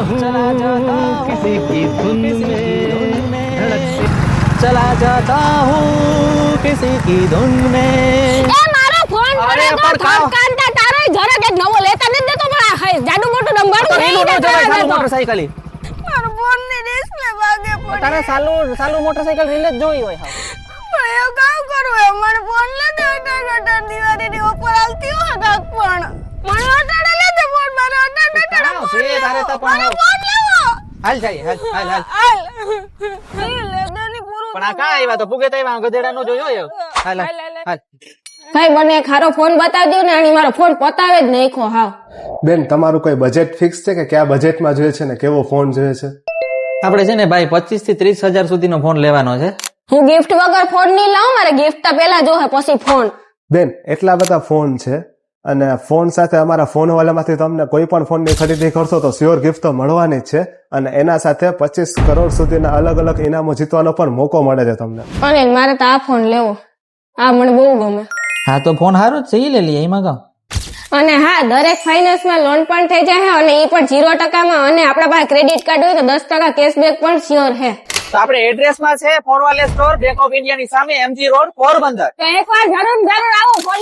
चला जाता किसी की धुन में धड़क से चला जाता हूँ किसी की धुन में એ મારો ફોન અરે, પડ્યો તો પણ કામ- થોડ કાંતા તારો જરાક એક નવો લેતા નથી દેતો પણ આ હાય જાડુ મોટું ડંબાડું પેલું નહીં ન દેતો જવાય સાલું દેતો. મોટરસાઇકલ ઈ. મારો ફોન ની ડિસ્પ્લે ભાગે પડી તારે સાલું સાલું મોટરસાઇકલ રીલ જ જોઈ હોય હાવ. પણ એવું ફોન છે તારે તો લેવો. પણ હાલ જાય હાલ હાલ હાલ. હાલ. નહીં લેતો નહીં પણ આ કાં આવ્યા તો પુગે તો ગધેડા નો જોયો હાલ હાલ હાલ ભાઈ મને એક ફોન બતાવી ને અને મારો ફોન પતાવે જ નાખ્યો હાવ. બેન તમારું કોઈ બજેટ ફિક્સ છે કે કયા બજેટમાં જોઈએ છે ને કેવો ફોન જોઈએ છે? આપણે છે ને ભાઈ પચીસથી ત્રીસ હજાર સુધીનો ફોન લેવાનો છે. હું ગિફ્ટ વગર ફોન નહીં લાવું મારે ગિફ્ટ તો પેલા જોહે પછી ફોન. બેન એટલા બધા ફોન છે અને ફોન સાથે અમારા ફોન વાલામાંથી તમને કોઈ પણ ફોનની ખરીદી કરશો તો સ્યોર ગિફ્ટ તો મળવાની જ છે. અને એના સાથે પચીસ કરોડ સુધીના અલગ અલગ ઇનામો જીતવાનો પણ મોકો મળે છે તમને. અને મારે તો આ ફોન લેવો. આ મને બહુ ગમે. હા તો ફોન સારો જ છે ઈ લઈ લઈએ એમાં કહો અને હા દરેક ફાઇનાન્સમાં લોન પણ થઈ જાય અને એ પણ ઝીરો ટકામાં અને આપણા પાસે ક્રેડિટ કાર્ડ હોય તો દસ ટકા કેશબેક પણ સ્યોર છે તો આપણે એડ્રેસમાં છે ફોરવાલે સ્ટોર બેંક ઓફ ઇન્ડિયા ની સામે એમજી રોડ પોરબંદર. તો એકવાર જરૂર જરૂર આવો ફોન